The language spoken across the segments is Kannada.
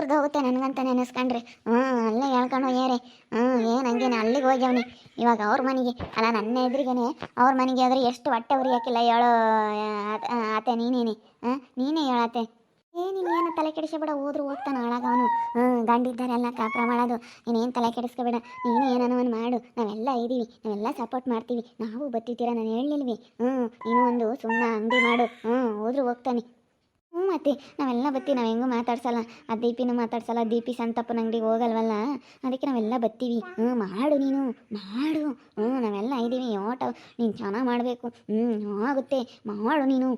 ಉರ್ದು ಹೋಗುತ್ತೆ ನನಗಂತ ನೆನೆಸ್ಕೊಂಡ್ರಿ. ಹ್ಞೂ ಅಲ್ಲೇ ಹೇಳ್ಕೊಂಡು ಹೋಗ್ಯಾರೆ. ಹ್ಞೂ ಏನು ಹಂಗೇನೆ ಅಲ್ಲಿಗೆ ಹೋಗ್ಯವನಿ. ಇವಾಗ ಅವ್ರ ಮನೆಗೆ. ಅಲ್ಲ, ನನ್ನ ಎದುರಿಗೇನೆ ಅವ್ರ ಮನೆಗೆ ಆದ್ರೆ ಎಷ್ಟು ಹೊಟ್ಟೆ ಉರಿ ಹಾಕಿಲ್ಲ ಹೇಳೋ ಆತೆ ನೀನೇನೆ. ಹಾಂ ನೀನೇ ಹೇಳತ್ತೆ. ಏನಿಲ್ಲ, ಏನು ತಲೆ ಕೆಡಿಸಬೇಡ ಹೋದ್ರು ಹೋಗ್ತಾನೆ ಒಳಗೆ ಅವನು. ಹ್ಞೂ ಗಂಡಿದ್ದಾರೆ ಎಲ್ಲ ಕಾಪ್ರ ಮಾಡೋದು. ನೀನೇನು ತಲೆ ಕೆಡಿಸ್ಕೋಬೇಡ. ನೀನು ಒಂದು ಮಾಡು. ನಾವೆಲ್ಲ ಇದ್ದೀವಿ ನಾವೆಲ್ಲ ಸಪೋರ್ಟ್ ಮಾಡ್ತೀವಿ. ನಾವು ಬತ್ತಿದ್ದೀರಾ, ನಾನು ಹೇಳಿಲ್ವಿ ಹ್ಞೂ ನೀನು ಒಂದು ಸುಮ್ಮನೆ ಅಂಗಡಿ ಮಾಡು. ಹ್ಞೂ ಹೋದ್ರು ಹೋಗ್ತಾನೆ. ಹ್ಞೂ ಮತ್ತೆ ನಾವೆಲ್ಲ ಬತ್ತೀವಿ, ನಾವು ಹೆಂಗೂ ಮಾತಾಡ್ಸಲ್ಲ. ಆ ದೀಪಿನೂ ಮಾತಾಡ್ಸಲ್ಲ, ದೀಪಿ ಸಂತಪ್ಪನ ಅಂಗಡಿಗೆ ಹೋಗಲ್ವಲ್ಲ? ಅದಕ್ಕೆ ನಾವೆಲ್ಲ ಬತ್ತೀವಿ. ಹ್ಞೂ, ಮಾಡು ನೀನು, ಮಾಡು. ಹ್ಞೂ, ನಾವೆಲ್ಲ ಇದ್ದೀವಿ ಓಟ ನೀನು ಚೆನ್ನಾಗಿ ಮಾಡಬೇಕು. ಹ್ಞೂ, ಆಗುತ್ತೆ, ಮಾಡು ನೀನು.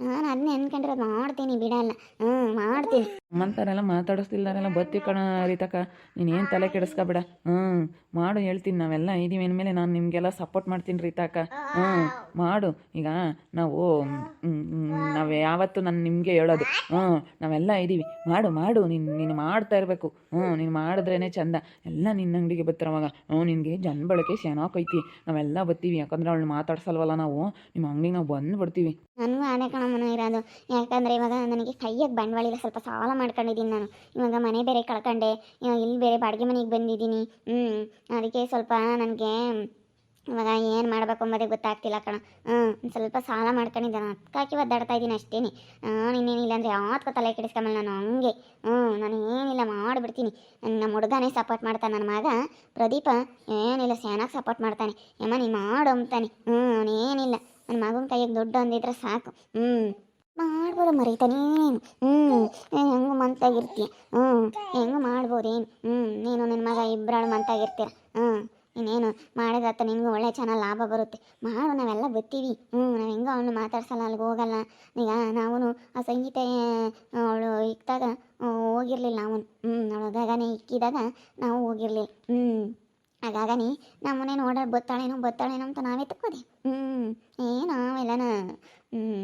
ನಾನು ಅದನ್ನೇ ಅಂದ್ಕೊಂಡಿರೋದು ಮಾಡ್ತೀನಿ, ಬಿಡಲ್ಲ. ಹ್ಞೂ, ಮಾಡ್ತೀನಿ. ನಮ್ಮಂತಾರೆಲ್ಲ ಮಾತಾಡಿಸ್ತಿಲ್ದಾರೆಲ್ಲ, ಬತ್ತಿ ಕಣ ರೀತಕ್ಕ ನೀನೇನು ತಲೆ ಕೆಡಿಸ್ಕೊಬೇಡ. ಹ್ಞೂ ಮಾಡು ಹೇಳ್ತೀನಿ ನಾವೆಲ್ಲ ಇದೀವಿ ಅಂದಮೇಲೆ ನಾನು ನಿಮಗೆಲ್ಲ ಸಪೋರ್ಟ್ ಮಾಡ್ತೀನಿ ರೀತಕ್ಕ. ಹ್ಞೂ ಮಾಡು. ಈಗ ನಾವು ನಾವು ಯಾವತ್ತು ನಾನು ನಿಮಗೆ ಹೇಳೋದು. ಹ್ಞೂ ನಾವೆಲ್ಲ ಇದ್ದೀವಿ ಮಾಡು ಮಾಡು, ನೀನು ನೀನು ಮಾಡ್ತಾ ಇರಬೇಕು. ಹ್ಞೂ ನೀನು ಮಾಡಿದ್ರೇ ಚಂದ. ಎಲ್ಲ ನಿನ್ನ ಅಂಗಡಿಗೆ ಬರ್ತಾರೆ ಅವಾಗ. ಹ್ಞೂ ನಿನಗೆ ಜನ ಬಳಕೆ ಚೆನ್ನಾಗೈತಿ ನಾವೆಲ್ಲ ಬತ್ತೀವಿ, ಯಾಕಂದ್ರೆ ಅವಳು ಮಾತಾಡ್ಸಲ್ವಲ್ಲ ನಾವು. ನಿಮ್ಮ ಅಂಗಡಿಗೆ ನಾವು ಬಂದುಬಿಡ್ತೀವಿ. ನನಗೂ ಆನೆ ಇರೋದು ಯಾಕಂದರೆ ಇವಾಗ ನನಗೆ ಕೈಯಾಗ ಬಂಡವಾಳ ಇಲ್ಲ ಸ್ವಲ್ಪ ಸಾಲ ಮಾಡ್ಕೊಂಡಿದ್ದೀನಿ ನಾನು. ಇವಾಗ ಮನೆ ಬೇರೆ ಕಳ್ಕೊಂಡೆ. ಇಲ್ಲಿ ಬೇರೆ ಬಾಡಿಗೆ ಮನೆಗೆ ಬಂದಿದ್ದೀನಿ. ಹ್ಞೂ ಅದಕ್ಕೆ ಸ್ವಲ್ಪ ನನಗೆ, ಇವಾಗ ಏನು ಮಾಡಬೇಕು ಅಂಬೋದೇ ಗೊತ್ತಾಗ್ತಿಲ್ಲ ಕಣ. ಹ್ಞೂ ಸ್ವಲ್ಪ ಸಾಲ ಮಾಡ್ಕೊಂಡಿದ್ದೆ. ನಾನು ಅಕ್ಕಾಕಿ ಒದ್ದಾಡ್ತಾ ಇದ್ದೀನಿ ಅಷ್ಟೇ ನಾನು ಇನ್ನೇನಿಲ್ಲ ಅಂದರೆ ಯಾವತ್ತೂ ತಲೆ ಕೆಡಿಸ್ಕೊಂಬಲ್ಲ ನಾನು ಹಂಗೆ. ಹ್ಞೂ ನಾನು ಏನಿಲ್ಲ ಮಾಡಿಬಿಡ್ತೀನಿ. ನಮ್ಮ ಹುಡುಗನೇ ಸಪೋರ್ಟ್ ಮಾಡ್ತಾನೆ ನನ್ನ ಮಗ. ಪ್ರದೀಪ ಏನಿಲ್ಲ ಚೆನ್ನಾಗಿ ಸಪೋರ್ಟ್ ಮಾಡ್ತಾನೆ. ಯಮ್ಮ, ನೀನು ಮಾಡು ಅಂತಾನೆ ಹ್ಞೂ ಅವನೇನಿಲ್ಲ ನನ್ನ ಮಗನ ಕೈಯಾಗ ದುಡ್ಡು ಅಂದಿದ್ರೆ ಸಾಕು. ಹ್ಞೂ ಮಾಡ್ಬೋದು ಮರೀತಾನೇನು ಹ್ಞೂ ಮಂತಾಗಿರ್ತೀಯ ಹ್ಞೂ ಹೆಂಗೂ ಮಾಡ್ಬೋದೇನು ಹ್ಞೂ ನೀನು ನಿನ್ನ ಮಗ ಇಬ್ಬರಾಳು ಮಂತಾಗಿರ್ತೀರ ಹ್ಞೂ ಇನ್ನೇನು ಮಾಡಿದಾತ ನಿನಗೂ ಒಳ್ಳೆ ಚೆನ್ನಾಗಿ ಲಾಭ ಬರುತ್ತೆ. ಮಾಡು, ನಾವೆಲ್ಲ ಬತ್ತೀವಿ ಹ್ಞೂ ನಾವು ಹೆಂಗೋ ಅವನು ಮಾತಾಡ್ಸಲ್ಲ, ಅಲ್ಲಿಗೆ ಹೋಗಲ್ಲ. ಈಗ ನಾವು ಆ ಸಂಗೀತ ಅವಳು ಇಕ್ಕಿದಾಗ ಹೋಗಿರ್ಲಿಲ್ಲ ಅವನು ಹ್ಞೂ ಅವಳಗಾಗನೇ ಇಕ್ಕಿದಾಗ ನಾವು ಹೋಗಿರ್ಲಿಲ್ಲ. ಹ್ಞೂ ಹಾಗಾಗನಿ ನಮ್ಮನೆ ಓಡಾಡಿ ಬತ್ತಾಳೇನೋ ಬತ್ತಾಳೇನೋ ಅಂತ ನಾವೇ ತಕ್ಕೋದೆ. ಹ್ಞೂ ಏನು ಹ್ಞೂ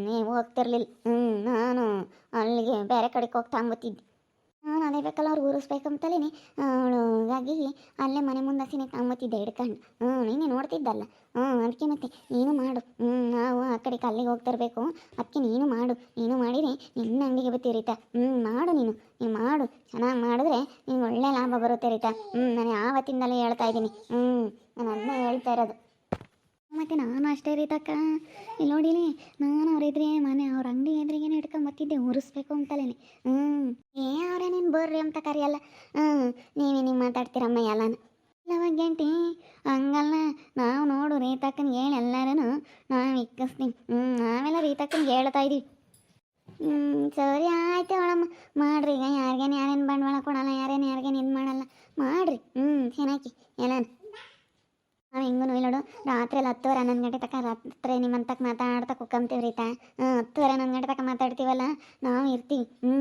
ನೀವು ಹೋಗ್ತಿರ್ಲಿಲ್ಲ ಹ್ಞೂ ನಾನು ಅಲ್ಲಿಗೆ ಬೇರೆ ಕಡೆಗೆ ಹೋಗಿ ಅಂಬತ್ತಿದ್ದೆ ನಾನು ಅದೇ ಬೇಕಲ್ಲ, ಅವ್ರು ಊರಿಸ್ಬೇಕಂತಲೇ ಅವಳು ಹಾಗಾಗಿ ಅಲ್ಲೇ ಮನೆ ಮುಂದೆ ಹಸಿನೇ ತಗೊಂಬತ್ತಿದ್ದೆ ಹಿಡ್ಕೊಂಡು. ಹ್ಞೂ ನೀನೇ ನೋಡ್ತಿದ್ದಲ್ಲ. ಹ್ಞೂ ಅದಕ್ಕೆ ಮತ್ತೆ ನೀನು ಮಾಡು. ಹ್ಞೂ ನಾವು ಆ ಕಡೆಗೆ ಅಲ್ಲಿಗೆ ಹೋಗ್ತಿರ್ಬೇಕು. ಅದಕ್ಕೆ ನೀನು ಮಾಡು. ನೀನು ಮಾಡಿರಿ ನಿನ್ನ ಅಂಗಡಿಗೆ ಬತ್ತಿ ರೀತಾ. ಹ್ಞೂ ಮಾಡು ನೀನು. ನೀನು ಮಾಡು. ಚೆನ್ನಾಗಿ ಮಾಡಿದ್ರೆ ನಿಂಗೆ ಒಳ್ಳೆ ಲಾಭ ಬರುತ್ತೆ ರೀತಾ. ಹ್ಞೂ ನಾನು ಆವತ್ತಿಂದಲೇ ಹೇಳ್ತಾ ಇದ್ದೀನಿ. ಹ್ಞೂ ನಾನು ಅದನ್ನೇ ಹೇಳ್ತಾ ಇರೋದು. ಮತ್ತು ನಾನು ಅಷ್ಟೇ ರೀತಕ್ಕ. ಇಲ್ಲಿ ನೋಡಿಲಿ ನಾನು ಅವ್ರಿದ್ರೆ ಮನೆ, ಅವ್ರ ಅಂಗಡಿ ಎದುರಿಗೇನೆ ಇಟ್ಕೊಂಡ್ ಬರ್ತಿದ್ದೆ, ಉರಿಸ್ಬೇಕು ಅಂತಲೇ ಹ್ಮ್. ಏ ಅವರೇ ನೀನು ಬರ್ರಿ ಅಂತ ಕರೆಯಲ್ಲ. ಹ್ಮ್. ನೀವೇ ನೀವು ಮಾತಾಡ್ತೀರಮ್ಮ ಎಲ್ಲಾನು? ಇಲ್ಲವ ಗಂಟಿ, ಹಂಗಲ್ಲ. ನಾವು ನೋಡು ರೀತಕ್ಕನಿಗೆ ಹೇಳಿ ಎಲ್ಲರೂ ನಾವು ಇಕ್ಕಿಸ್ತೀವಿ. ಹ್ಮ್, ನಾವೆಲ್ಲ ರೀತಕ್ಕನಿಗೆ ಹೇಳ್ತಾ ಇದೀವಿ. ಹ್ಞೂ ಸರಿ ಆಯ್ತು ಅವಳಮ್ಮ. ಮಾಡ್ರಿ. ಈಗ ಯಾರಿಗೇನು ಯಾರೇನು ಬಂಡವಾಳ ಕೊಡಲ್ಲ, ಯಾರೇನು ಯಾರಿಗೇನು ಇದು ಮಾಡಲ್ಲ. ಮಾಡ್ರಿ. ಹ್ಮ್ ಏನಾಕಿ ಎಲ್ಲಾನು. ನಾವು ಹೆಂಗೂ ನೋಡು. ರಾತ್ರಿ ಎಲ್ಲ ಹತ್ತುವರೆ, ಹನ್ನೊಂದು ಗಂಟೆ ತಕ ರಾತ್ರಿ ನಿಮ್ಮಂತಕ್ ಮಾತಾಡ್ತಾ ಕುಕ್ಕಂತೀವಿ ರೀತಾ? ಹ್ಞೂ ಹತ್ತುವರೆ, ಹನ್ನೊಂದು ಗಂಟೆ ತನಕ ಮಾತಾಡ್ತೀವಲ್ಲ? ನಾವು ಇರ್ತೀವಿ ಹ್ಞೂ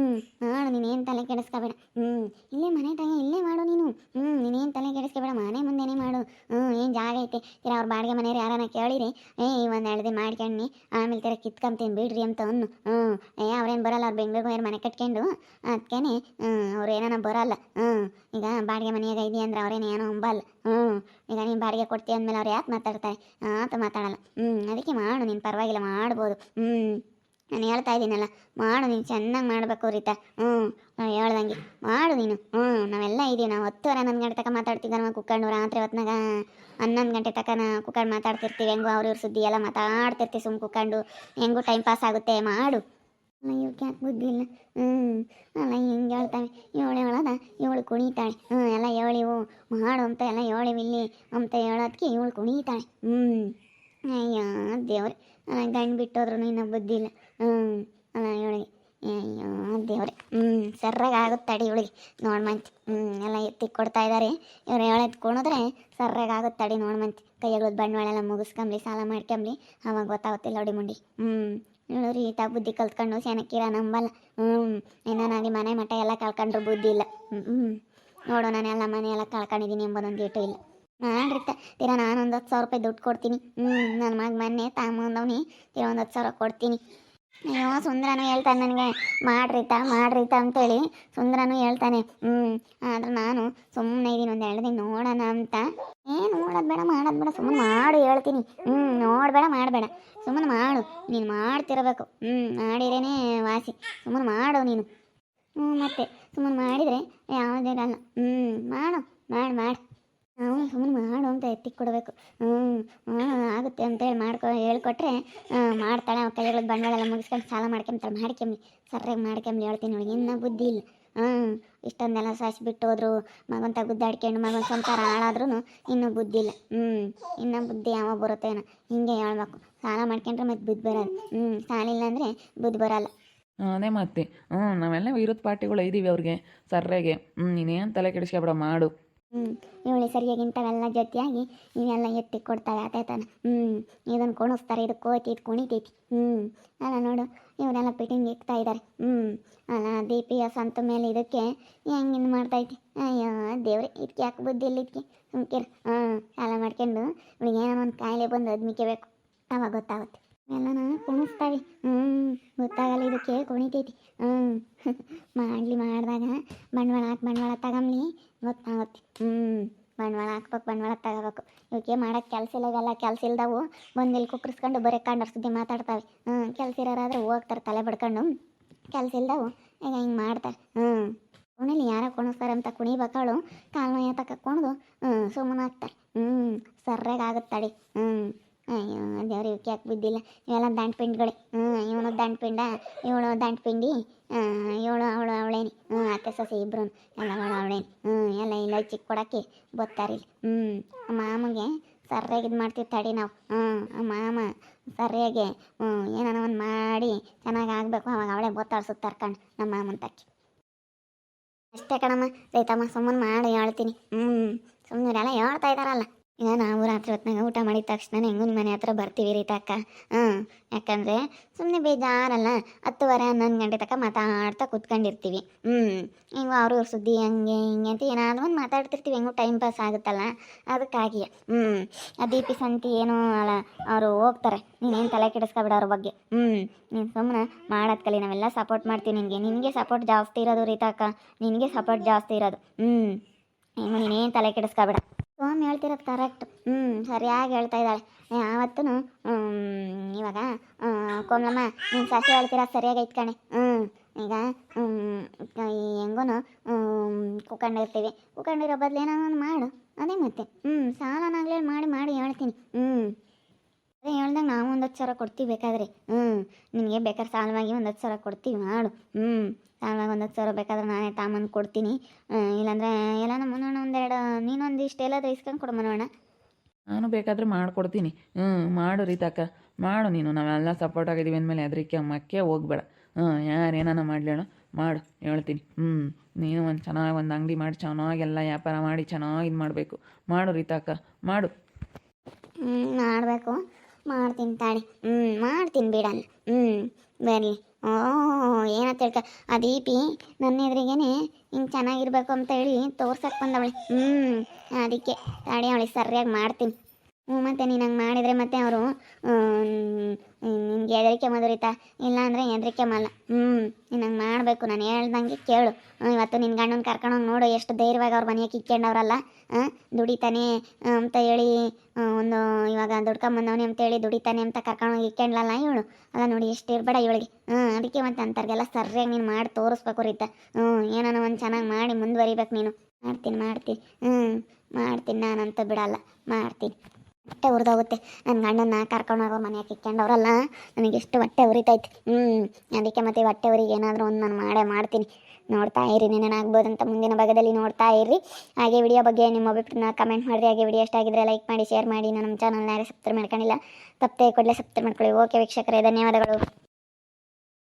ಮಾಡು ನೀನೇನು ತಲೆ ಕೆಡಿಸ್ಕೋಬೇಡ. ಹ್ಞೂ ಇಲ್ಲೇ ಮನೆ ತಾಯಿ, ಇಲ್ಲೇ ಮಾಡು ನೀನು. ಹ್ಞೂ ನೀನೇನು ತಲೆ ಕೆಡಿಸ್ಕೋಬೇಡ, ಮನೆ ಮುಂದೆನೇ ಮಾಡು. ಹ್ಞೂ ಏನು ಜಾಗ ಐತೆ? ತೀರ ಅವ್ರ ಬಾಡಿಗೆ ಮನೆಯವ್ರು ಯಾರನ್ನ ಕೇಳಿರಿ, ಏ, ಒಂದು ಎರಡು ದಿನ ಮಾಡ್ಕೊಂಡು ಆಮೇಲೆ ತೀರ ಕಿತ್ಕೊಂತೀನಿ ಬಿಡ್ರಿ ಅಂತ ಅನ್ನು ಹ್ಞೂ ಏ, ಅವ್ರೇನು ಬರಲ್ಲ, ಅವ್ರು ಬೆಂಗ್ಳೂರಿಗೆ ಹೋಗಿ ಮನೆ ಕಟ್ಕೊಂಡು ಅದಕ್ಕೇನೆ ಅವ್ರು ಏನಾನ ಬರಲ್ಲ. ಹ್ಞೂ ಈಗ ಬಾಡಿಗೆ ಮನೆಯಾಗ ಇದೆಯಾ ಅಂದ್ರೆ ಅವ್ರೇನು ಏನೋ ಅಂಬಲ್ಲ ಹ್ಞೂ ಈಗ ನೀನು ಬಾಡಿಗೆ ಕೊಡ್ತೀಯ ಅಂದಮೇಲೆ ಅವ್ರು ಯಾಕೆ ಮಾತಾಡ್ತಾರೆ? ಆತ ಮಾತಾಡಲ್ಲ. ಹ್ಞೂ ಅದಕ್ಕೆ ಮಾಡು, ನೀನು ಪರವಾಗಿಲ್ಲ, ಮಾಡ್ಬೋದು. ಹ್ಞೂ ನಾನು ಹೇಳ್ತಾ ಇದ್ದೀನಲ್ಲ, ಮಾಡು, ನೀನು ಚೆನ್ನಾಗಿ ಮಾಡಬೇಕು ರೀತಾ. ಹ್ಞೂ ನಾವು ಹೇಳ್ದಂಗೆ. ಮಾಡು ನೀನು. ಹ್ಞೂ ನಾವೆಲ್ಲ ಇದೀವಿ. ನಾವು ಹತ್ತುವರೆ, ಹನ್ನೊಂದು ಗಂಟೆ ತನಕ ಮಾತಾಡ್ತಿದ್ದ ನಾವು ಕುಕ್ಕಂಡು. ರಾತ್ರಿ ಹೊತ್ನಾಗ ಹನ್ನೊಂದು ಗಂಟೆ ತನಕ ನಾ ಕುಕ್ಕಂಡು ಮಾತಾಡ್ತಿರ್ತೀವಿ. ಹೆಂಗೋ ಅವ್ರ ಇವ್ರ ಸುದ್ದಿ ಎಲ್ಲ ಮಾತಾಡ್ತಿರ್ತೀವಿ ಸುಮ್ಮ ಕುಕ್ಕಂಡು. ಹೆಂಗೂ ಟೈಮ್ ಪಾಸ್ ಆಗುತ್ತೆ. ಮಾಡು. ಇವಕ್ಕೆ ಬುದ್ಧಿ ಇಲ್ಲ? ಹ್ಞೂ ಅಲ್ಲ, ಹಿಂಗೆ ಹೇಳ್ತಾವೆ ಇವಳು ಹೇಳದ ಇವಳು ಕುಣಿತಾಳೆ. ಹ್ಞೂ ಎಲ್ಲ ಹೇಳಿವು ಮಾಡು ಅಂತ ಎಲ್ಲ ಹೇಳಿವಿಲ್ಲಿ ಅಂತ ಹೇಳೋದಕ್ಕೆ ಇವಳು ಕುಣಿತಾಳೆ. ಹ್ಞೂ ಅಯ್ಯೋ, ದೇವ್ರೆ. ಅಲ್ಲ, ಗಂಡು ಬಿಟ್ಟೋದ್ರು ಇನ್ನೂ ಬುದ್ಧಿ ಇಲ್ಲ. ಹ್ಞೂ ಅಲ್ಲ ಇವಳಿಗೆ ಅಯ್ಯೋ, ದೇವ್ರೆ. ಹ್ಞೂ ಸರ್ರಾಗ ಆಗುತ್ತೆ ತಡಿ ಇವಳಿಗೆ. ನೋಡಿ ಮಂತಿ ಹ್ಞೂ ಎಲ್ಲ ಎತ್ತಿ ಕೊಡ್ತಾ ಇದ್ದಾರೆ ಇವ್ರು ಹೇಳೋದು ಕುಣಿದ್ರೆ ಸರ್ರಾಗ ಆಗುತ್ತಾಡಿ ತಡಿ ನೋಡಿ ಮಂತಿ ಕೈಯಾಗ ಬಂಡವಾಳ ಎಲ್ಲ ಮುಗಿಸ್ಕೊಂಬ್ಲಿ, ಸಾಲ ಮಾಡ್ಕೊಂಬ್ಲಿ. ಅವಾಗ ಗೊತ್ತಾಗುತ್ತಿಲ್ಲ ನೋಡಿ ಮುಂಡಿ. ಹ್ಞೂ ಇವಳು ಈತ ಬುದ್ಧಿ ಕಲ್ತ್ಕೊಂಡು ಸೆನಕ್ಕಿರ ನಂಬಲ್ಲ. ಹ್ಞೂ ಏನಾನಾಗಿ ಮನೆ ಮಠ ಎಲ್ಲ ಕಳ್ಕೊಂಡ್ರು ಬುದ್ಧಿ ಇಲ್ಲ. ಹ್ಞೂ ನೋಡು ನಾನೆಲ್ಲ ಮನೆ ಎಲ್ಲ ಕಳ್ಕೊಂಡಿದ್ದೀನಿ ಎಂಬುದೊಂದು ಏಟು ಇಲ್ಲ. ಮಾಡ್ರಿತ್ತ ತೀರಾ ನಾನು ಒಂದು ಹತ್ತು ಸಾವಿರ ರೂಪಾಯಿ ದುಡ್ಡು ಕೊಡ್ತೀನಿ. ಹ್ಞೂ ನನ್ನ ಮಗ ಮೊನ್ನೆ ತಾಂಬಂದವ್ನಿ ತೀರಾ ಒಂದು ಹತ್ತು ಸಾವಿರ ಕೊಡ್ತೀನಿ. ಅಯ್ಯೋ ಸುಂದ್ರನು ಹೇಳ್ತಾನೆ ನನಗೆ, ಮಾಡ್ರಿತ ಮಾಡ್ರಿತ ಅಂತೇಳಿ ಸುಂದ್ರನು ಹೇಳ್ತಾನೆ. ಹ್ಞೂ ಆದ್ರೆ ನಾನು ಸುಮ್ಮನೆ ಇದೀನಿ, ಒಂದು ಎರಡು ದಿನ ನೋಡೋಣ ಅಂತ. ಏ, ನೋಡೋದು ಬೇಡ, ಮಾಡೋದು ಬೇಡ ಸುಮ್ಮನೆ ಮಾಡು ಹೇಳ್ತೀನಿ. ಹ್ಞೂ ನೋಡಬೇಡ, ಮಾಡಬೇಡ. ಸುಮ್ಮನೆ ಮಾಡು, ನೀನು ಮಾಡ್ತಿರಬೇಕು. ಹ್ಞೂ ಮಾಡಿರೇನೇ ವಾಸಿ. ಸುಮ್ಮನೆ ಮಾಡು ನೀನು. ಹ್ಞೂ ಮತ್ತೆ ಸುಮ್ಮನೆ ಮಾಡಿದರೆ ಯಾವುದೇ ಯಾವುದಿರಲ್ಲ ಹ್ಞೂ ಮಾಡು, ಮಾಡಿ ಮಾಡಿ. ನಾವು ಸುಮ್ಮನೆ ಮಾಡು ಅಂತ ಎತ್ತಿ ಕೊಡಬೇಕು. ಹ್ಞೂ ಆಗುತ್ತೆ ಅಂತೇಳಿ ಮಾಡ್ಕೊ, ಹೇಳ್ಕೊಟ್ರೆ ಮಾಡ್ತಾಳೆ ಅವ್ನ ಕೈಗಳ ಬಂಡವಾಳ ಎಲ್ಲ ಮುಗಿಸ್ಕೊಂಡು ಸಾಲ ಮಾಡ್ಕೊಂತಾಳೆ ಮಾಡ್ಕೊಂಬಿ, ಸರ್ಯಾಗಿ ಮಾಡ್ಕೊಂಬಿ ಹೇಳ್ತೀನಿ ಅವಳಿಗೆ ಇನ್ನೂ ಬುದ್ಧಿ ಇಲ್ಲ. ಹ್ಞೂ, ಇಷ್ಟೊಂದೆಲ್ಲ ಸಾಸಿ ಬಿಟ್ಟು ಹೋದ್ರು ಮಗನ ಗುದ್ದಾಡ್ಕೊಂಡು, ಮಗನ ಸ್ವಂತ ಹಾಳಾದ್ರೂ ಇನ್ನೂ ಬುದ್ಧಿ ಇಲ್ಲ. ಹ್ಞೂ, ಇನ್ನೂ ಬುದ್ಧಿ ಯಾವಾಗ ಬರುತ್ತೇನೋ ಹಿಂಗೆ ಹೇಳ್ಬೇಕು. ಸಾಲ ಮಾಡ್ಕೊಂಡ್ರೆ ಮತ್ತೆ ಬುದ್ಧಿ ಬರೋದು ಹ್ಞೂ, ಸಾಲ ಇಲ್ಲ ಅಂದರೆ ಬುದ್ಧಿ ಬರಲ್ಲ. ಅದೇ ಮತ್ತೆ. ಹ್ಞೂ, ನಾವೆಲ್ಲ ವಿರೋಧ ಪಾರ್ಟಿಗಳು ಇದ್ದೀವಿ ಅವ್ರಿಗೆ. ಸರ್ರೆಗೆ ಹ್ಞೂ, ನೀನೇನು ತಲೆ ಕೆಡಿಸ್ಕೊಬೇಡ, ಮಾಡು. ಹ್ಞೂ ಇವಳಿ ಸರಿಯಾಗಿ ಇಂಥವೆಲ್ಲ ಜೊತೆಯಾಗಿ ಇವೆಲ್ಲ ಎತ್ತಿ ಕೊಡ್ತಾಳೆ ಅದೇ ತಾನ. ಹ್ಞೂ ಇದನ್ನು ಕುಣಿಸ್ತಾರೆ, ಇದು ಕೋತಿ, ಇದು ಕುಣಿತೈತಿ. ಹ್ಞೂ ಅಲ್ಲ ನೋಡು, ಇವರೆಲ್ಲ ಪಿಟಿಂಗ್ ಇಕ್ತಾ ಇದ್ದಾರೆ ಹ್ಞೂ ಅಲ್ಲ, ದೀಪಿ ಸಂತ ಮೇಲೆ ಇದಕ್ಕೆ ಹೆಂಗೆ ಇದು ಮಾಡ್ತೈತಿ ಅಯ್ಯೋ, ದೇವ್ರಿ ಇದಕ್ಕೆ ಯಾಕೆ ಬುದ್ಧಿ ಇಲ್ಲ ಇದಕ್ಕೆ ಸುಮ್ಕಿರ. ಹಾಂ ಸಾಲ ಮಾಡ್ಕೊಂಡು, ಇವಳಿಗೆ ಏನೋ ಒಂದು ಕಾಯಿಲೆ ಬಂದು ಅದ್ಮಿಕಬೇಕು ಅವಾಗ ಗೊತ್ತಾಗುತ್ತೆ. ಎಲ್ಲನ ಕುಣಿಸ್ತಾವೆ. ಹ್ಞೂ ಗೊತ್ತಾಗಲ್ಲ ಇದಕ್ಕೆ ಕುಣಿತೈತಿ. ಹ್ಞೂ ಮಾಡಲಿ ಮಾಡಿದಾಗ ಬಂಡವಾಳ ಹಾಕಿ, ಬಂಡವಾಳ ತಗಮ್ಲಿ ಗೊತ್ತಾಗುತ್ತೆ. ಹ್ಞೂ ಬಂಡವಾಳ ಹಾಕ್ಬೇಕು, ಬಂಡವಾಳ ತಗೋಬೇಕು. ಇವಕ್ಕೆ ಮಾಡೋಕ್ಕೆ ಕೆಲಸ ಇಲ್ಲವೆಲ್ಲ ಕೆಲಸ ಇಲ್ದವು. ಬಂದು ಇಲ್ಲಿ ಕುಕ್ಕರ್ಸ್ಕೊಂಡು ಬರೀ ಸುದ್ದಿ ಮಾತಾಡ್ತಾವೆ. ಹ್ಞೂ ಕೆಲಸ ಇರೋರಾದ್ರೆ ಹೋಗ್ತಾರೆ ತಲೆ ಬಡ್ಕೊಂಡು. ಕೆಲಸ ಇಲ್ದವು, ಈಗ ಹಿಂಗೆ ಮಾಡ್ತಾರೆ. ಹ್ಞೂ ಕುಣಿಲಿ ಯಾರೋ ಕುಣಿಸ್ತಾರೆ ಅಂತ ಕುಣಿಬೇಕಾಳು ಕಾಲು ಮೈ ತಕ್ಕ ಕುಣಿದು ಹ್ಞೂ ಸುಮ್ಮನೆ ಆಗ್ತಾರೆ ಹ್ಞೂ ಸರ್ಯಾಗಿ ಆಗುತ್ತೆ ತಡಿ ಹ್ಞೂ ಅಯ್ಯೋ ದೇವ್ರ ಇವಕ್ಕೆ ಯಾಕೆ ಬಿದ್ದಿಲ್ಲ. ಇವೆಲ್ಲ ದಂಡ ಪಿಂಡ್ಗಳೇ ಹ್ಞೂ ಇವನು ದಂಡ ಪಿಂಡ ಇವಳು ದಂಡ ಪಿಂಡಿ ಇವಳು ಅವಳು ಅವಳೇನಿ. ಹ್ಞೂ ಅತ್ತೆ ಸೊಸೆ ಇಬ್ರು ಎಲ್ಲ ಅವಳು ಅವಳೇನಿ. ಹ್ಞೂ ಎಲ್ಲ ಇಲ್ಲ ಚಿಕ್ಕ ಕೊಡಕ್ಕೆ ಗೊತ್ತಾರಿಲ್ಲ ಹ್ಞೂ ಮಾಮಗೆ ಸರಿಯಾಗಿ ಇದು ಮಾಡ್ತೀವಿ ತಡಿ ನಾವು. ಹ್ಞೂ ಮಾಮ ಸರಿಯಾಗಿ ಹ್ಞೂ ಏನಾನ ಒಂದು ಮಾಡಿ ಚೆನ್ನಾಗಿ ಆಗಬೇಕು. ಅವಾಗ ಅವಳೇ ಗೊತ್ತಾಡ್ಸುತ್ತೆ ಕಣ್ ನಮ್ಮ ಮಾಮನ ತಕ್ಕಿ. ಅಷ್ಟೇ ಕಣಮ್ಮ, ರೈತಮ್ಮ, ಸುಮ್ಮನೆ ಮಾಡಿ, ಹೇಳ್ತೀನಿ. ಹ್ಞೂ ಸುಮ್ಮನೆ ಹೇಳ್ತಾ ಇದ್ದಾರಲ್ಲ ಈಗ ನಾವು ರಾತ್ರಿ ಹೊತ್ನಾಗ ಊಟ ಮಾಡಿದ ತಕ್ಷಣ ಹೆಂಗೂ ನಿಮ್ಮ ಮನೆ ಹತ್ರ ಬರ್ತೀವಿ ರೀ ತಕ್ಕ. ಹ್ಞೂ ಯಾಕಂದರೆ ಸುಮ್ಮನೆ ಬೇಜಾರಲ್ಲ, ಹತ್ತುವರೆ, ಹನ್ನೊಂದು ಗಂಟೆ ತನಕ ಮಾತಾಡ್ತಾ ಕೂತ್ಕೊಂಡಿರ್ತೀವಿ. ಹ್ಞೂ ಹಿಂಗೆ ಅವ್ರ ಇವ್ರ ಸುದ್ದಿ ಹಂಗೆ ಹಿಂಗೆ ಅಂತ ಏನಾದರೂ ಒಂದು ಮಾತಾಡ್ತಿರ್ತೀವಿ, ಹೆಂಗೂ ಟೈಮ್ ಪಾಸ್ ಆಗುತ್ತಲ್ಲ ಅದಕ್ಕಾಗಿ ಹ್ಞೂ ಆ ದೀಪಿ ಸಂತಿ ಏನೋ ಅಲ್ಲ, ಅವರು ಹೋಗ್ತಾರೆ. ನೀನೇನು ತಲೆ ಕೆಡಿಸ್ಕೊಬಿಡ ಅವ್ರ ಬಗ್ಗೆ. ಹ್ಞೂ ನೀನು ಸುಮ್ಮನೆ ಮಾಡೋದು ಕಲಿ, ನಾವೆಲ್ಲ ಸಪೋರ್ಟ್ ಮಾಡ್ತೀವಿ ನಿನಗೆ. ನಿನಗೆ ಸಪೋರ್ಟ್ ಜಾಸ್ತಿ ಇರೋದು ರೀತಾಕ ನಿನಗೆ ಸಪೋರ್ಟ್ ಜಾಸ್ತಿ ಇರೋದು. ಹ್ಞೂ ಏನು ನೀನೇನು ತಲೆ ಕೆಡಿಸ್ಕೊಬೇಡ. ಸ್ವಾಮಿ ಹೇಳ್ತಿರೋದು ಕರೆಕ್ಟ್ ಹ್ಞೂ ಸರಿಯಾಗಿ ಹೇಳ್ತಾ ಇದ್ದಾಳೆ. ಯಾವತ್ತೂ ಇವಾಗ ಕೋಮಲಮ್ಮ, ನೀನು ಸಸಿ ಹೇಳ್ತೀರ ಸರಿಯಾಗಿ ಐತ್ಕಣೆ ಹ್ಞೂ ಈಗ ಹೆಂಗೂ ಕುತ್ಕೊಂಡಿರ್ತೀವಿ ಕುತ್ಕೊಂಡಿರೋ ಬದಲು ಏನೋ ಒಂದು ಮಾಡು. ಅದೇ ಮತ್ತೆ. ಹ್ಞೂ ಸಾಲನಾಗಲೇ ಮಾಡಿ ಮಾಡಿ ಹೇಳ್ತೀನಿ. ಹ್ಞೂ ಅದೇ ಹೇಳ್ದಂಗೆ ನಾವು ಒಂದು ಹತ್ತು ಸಾವಿರ ಕೊಡ್ತೀವಿ ಬೇಕಾದ್ರೆ. ಹ್ಞೂ ನಿನಗೆ ಬೇಕಾದ್ರೆ ಸಾಲವಾಗಿ ಒಂದು ಹತ್ತು ಸಾವಿರ ಕೊಡ್ತೀವಿ ಮಾಡು. ಹ್ಞೂ ಸಾಲವಾಗಿ ಒಂದು ಹತ್ತು ಸಾವಿರ ಬೇಕಾದ್ರೆ ನಾನೇ ತಾಮಂದು ಕೊಡ್ತೀನಿ. ಇಲ್ಲಾಂದರೆ ಎಲ್ಲ ನಮ್ಮ ಮನೋಣ ಒಂದೆರಡು ನೀನೊಂದು ಇಷ್ಟು ಎಲ್ಲ ಇಸ್ಕೊಂಡು ಕೊಡು ಮನೋಣ. ನಾನು ಬೇಕಾದರೆ ಮಾಡಿಕೊಡ್ತೀನಿ. ಹ್ಞೂ ಮಾಡು ರೀತಾಕ ಮಾಡು ನೀನು ನಾವೆಲ್ಲ ಸಪೋರ್ಟ್ ಆಗಿದ್ದೀವಿ ಅಂದಮೇಲೆ ಅದಕ್ಕೆ ಅಮ್ಮಕ್ಕೆ ಹೋಗ್ಬೇಡ. ಹ್ಞೂ ಯಾರು ಏನಾನ ಮಾಡ್ಲೇಳು ಮಾಡು ಹೇಳ್ತೀನಿ. ಹ್ಞೂ ನೀನು ಒಂದು ಚೆನ್ನಾಗಿ ಒಂದು ಅಂಗಡಿ ಮಾಡಿ ಚೆನ್ನಾಗೆಲ್ಲ ವ್ಯಾಪಾರ ಮಾಡಿ ಚೆನ್ನಾಗಿ ಇದು ಮಾಡಬೇಕು ಮಾಡು ರೀತಾಕ ಮಾಡು. ಹ್ಞೂ ಮಾಡಬೇಕು. ಮಾಡ್ತೀನಿ ತಾಳಿ. ಹ್ಞೂ ಮಾಡ್ತೀನಿ ಬಿಡಲ್ಲ. ಹ್ಞೂ ಬರಲಿ ಓ, ಏನಂತ ಹೇಳ್ಕ ಆ ದೀಪಿ ನನ್ನ ಎದುರಿಗೇನೆ ಹಿಂಗೆ ಚೆನ್ನಾಗಿರ್ಬೇಕು ಅಂತ ಹೇಳಿ ತೋರ್ಸಕ್ಕೆ ಬಂದವಳೆ. ಹ್ಞೂ ಅದಕ್ಕೆ ತಾಳಿ ಅವಳಿಗೆ ಸರಿಯಾಗಿ ಮಾಡ್ತೀನಿ. ಹ್ಞೂ, ಮತ್ತೆ ನೀನು ಹಂಗೆ ಮಾಡಿದರೆ ಮತ್ತೆ ಅವರು ನಿನಗೆ ಹೆದರಿಕೆ ಮದುರಿತಾ ಇಲ್ಲ ಅಂದರೆ ಹೆದರಿಕೆ ಮಲ್ಲ. ಹ್ಞೂ, ನೀನು ಹಂಗೆ ಮಾಡಬೇಕು. ನಾನು ಹೇಳ್ದಂಗೆ ಕೇಳು. ಇವತ್ತು ನಿನ್ನ ಗಂಡನ ಕರ್ಕೊಂಡೋಗಿ ನೋಡು. ಎಷ್ಟು ಧೈರ್ಯವಾಗಿ ಅವ್ರ ಮನೆಯಾಗೆ ಇಕ್ಕೊಂಡವ್ರಲ್ಲ ದುಡಿತಾನೆ ಅಂತ ಹೇಳಿ ಒಂದು ಇವಾಗ ದುಡ್ಕೊಂಬಂದವನೇ ಅಂತ ಹೇಳಿ ದುಡಿತಾನೆ ಅಂತ ಕರ್ಕೊಂಡೋಗಿ ಇಕ್ಕೊಂಡ್ಲಲ್ಲ ಇವಳು. ಅಲ್ಲ ನೋಡಿ, ಎಷ್ಟು ಇರಬೇಡ ಇವಳಿಗೆ. ಹ್ಞೂ ಅದಕ್ಕೆ ಮತ್ತೆ ಅಂತರ್ಗೆಲ್ಲ ಸರಿಯಾಗಿ ನೀನು ಮಾಡಿ ತೋರಿಸ್ಬೇಕು ರೀತ. ಹ್ಞೂ ಏನೋ ಒಂದು ಚೆನ್ನಾಗಿ ಮಾಡಿ ಮುಂದುವರಿಬೇಕು ನೀನು. ಮಾಡ್ತೀನಿ ಮಾಡ್ತೀನಿ. ಹ್ಞೂ, ಮಾಡ್ತೀನಿ ನಾನಂತೂ ಬಿಡಲ್ಲ. ಮಾಡ್ತೀನಿ. ಹೊಟ್ಟೆ ಉರಿದೋಗುತ್ತೆ. ನನ್ನ ಗಂಡನ್ನ ಕರ್ಕೊಂಡು ಹೋಗೋ ಮನೆಗೆ ಕಿಕ್ಕೊಂಡವ್ರಲ್ಲ, ನನಗೆ ಎಷ್ಟು ಹೊಟ್ಟೆ ಉರಿತೈತಿ. ಹ್ಞೂ ಅದಕ್ಕೆ ಮತ್ತೆ ಹೊಟ್ಟೆ ಉರಿಗೆ ಏನಾದರೂ ಒಂದು ನಾನು ಮಾಡೇ ಮಾಡ್ತೀನಿ. ನೋಡ್ತಾ ಇರಿ ಅಂತ ಮುಂದಿನ ಭಾಗದಲ್ಲಿ ನೋಡ್ತಾ ಇರಿ ಹಾಗೆ ವಿಡಿಯೋ ಬಗ್ಗೆ ನಿಮ್ಮ ಅಭಿಪ್ರಾಯನ ಕಮೆಂಟ್ ಮಾಡಿರಿ. ಹಾಗೆ ವಿಡಿಯೋ ಆಗಿದ್ರೆ ಲೈಕ್ ಮಾಡಿ ಶೇರ್ ಮಾಡಿ. ನಮ್ಮ ಚಾನಲ್ನ ಯಾರೇ ಸಬ್ಸ್ಕ್ರೈಬ್ ಮಾಡ್ಕೊಂಡಿಲ್ಲ, ತಪ್ಪದೆ ಕೊಡಲೇ ಸಬ್ಸ್ಕ್ರೈಬ್ ಮಾಡ್ಕೊಳ್ಳಿ. ಓಕೆ ವೀಕ್ಷಕರೇ, ಧನ್ಯವಾದಗಳು.